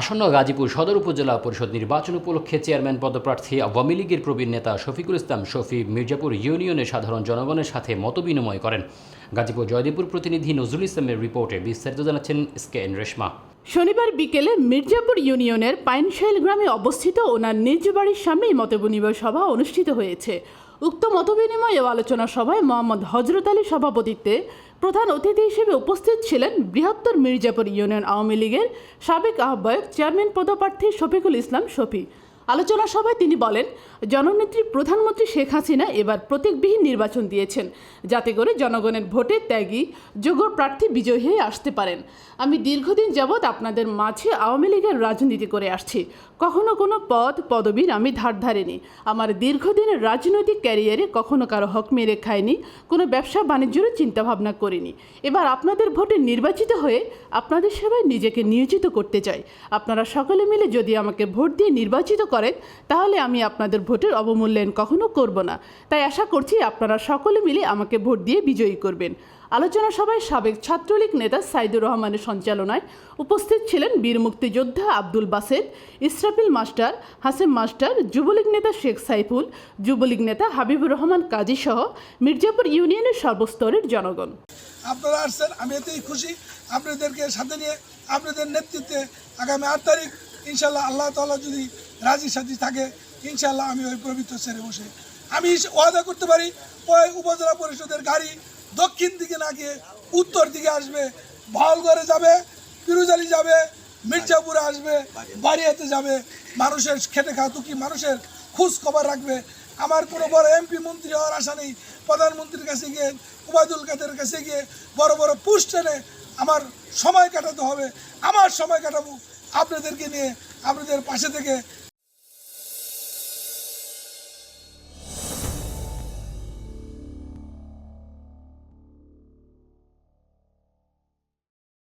আসন্ন গাজীপুর সদর উপজেলা পরিষদ নির্বাচন উপলক্ষে চেয়ারম্যান পদপ্রার্থী আওয়ামী লীগের প্রবীণ নেতা শফিকুল ইসলাম শফি মির্জাপুর ইউনিয়নের সাধারণ জনগণের সাথে মতবিনিময় করেন। গাজীপুর জয়দেবপুর প্রতিনিধি নজরুল ইসলামের রিপোর্টে বিস্তারিত জানাচ্ছেন স্কেন রেশমা। শনিবার বিকেলে মির্জাপুর ইউনিয়নের পাইনশাইল গ্রামে অবস্থিত ওনার নিজ বাড়ির সামনেই মতবিনিময় সভা অনুষ্ঠিত হয়েছে। উক্ত মতবিনিময় ও আলোচনা সভায় মোহাম্মদ হজরত আলী সভাপতিত্বে প্রধান অতিথি হিসেবে উপস্থিত ছিলেন বৃহত্তর মির্জাপুর ইউনিয়ন আওয়ামী লীগের সাবেক আহ্বায়ক চেয়ারম্যান পদপ্রার্থী শফিকুল ইসলাম শফি। আলোচনা সভায় তিনি বলেন, জননেত্রী প্রধানমন্ত্রী শেখ হাসিনা এবার প্রতীকবিহীন নির্বাচন দিয়েছেন, যাতে করে জনগণের ভোটের ত্যাগী যোগ্য প্রার্থী বিজয়ী হয়ে আসতে পারেন। আমি দীর্ঘদিন যাবৎ আপনাদের মাঝে আওয়ামী লীগের রাজনীতি করে আসছি। কখনো কোনো পদ, পদবীর আমি ধার ধারিনি। আমার দীর্ঘদিনের রাজনৈতিক ক্যারিয়ারে কখনো কারও হক মেরে খাইনি, কোনো ব্যবসা বাণিজ্যেরও চিন্তাভাবনা করিনি। এবার আপনাদের ভোটে নির্বাচিত হয়ে আপনাদের সেবায় নিজেকে নিয়োজিত করতে চাই। আপনারা সকলে মিলে যদি আমাকে ভোট দিয়ে নির্বাচিত করেন তাহলে আমি আপনাদের ভোটের অবমূল্যায়ন কখনো করব না। তাই আশা করছি আপনারা সকলে মিলে আমাকে ভোট দিয়ে বিজয়ী করবেন। আলোচনা সভায় সাবেক ছাত্রলীগ নেতা সাইদুর রহমানের সঞ্চালনায় উপস্থিত ছিলেন বীর মুক্তিযোদ্ধা আব্দুল বাসেদ, ইসরাফিল মাস্টার হাসেম মাস্টার, যুবলীগ নেতা শেখ সাইফুল, যুবলীগ নেতা হাবিবুর রহমান কাজী সহ মির্জাপুর ইউনিয়নের সর্বস্তরের জনগণ। আপনারা আসছেন, আমি এতেই খুশি। আপনাদেরকে সাথে নিয়ে, আপনাদের নেতৃত্বে আগামী আট তারিখ ইনশাল্লাহ আল্লাহ তাআলা যদি রাজি সাজি থাকে ইনশাল্লাহ আমি ওই পবিত্র সেরে বসে। আমি ওয়াদা করতে পারি, ওই উপজেলা পরিষদের গাড়ি দক্ষিণ দিকে না গিয়ে উত্তর দিকে আসবে। ভাওলগড়ে যাবে পিরুজালি যাবে, মির্জাপুরে আসবে, বাড়িয়াতে যাবে। মানুষের খেটে খাওয়া দুঃখী মানুষের খোঁজ খবর রাখবে। আমার কোনো বড় এমপি মন্ত্রী হওয়ার আশা নেই। প্রধানমন্ত্রীর কাছে গিয়ে, উবায়দুল কাদের কাছে গিয়ে বড় বড় পোস্ট টেনে আমার সময় কাটাতে হবে। আমার সময় কাটাবো। আপনাদেরকে নিয়ে, আপনাদের পাশে থেকে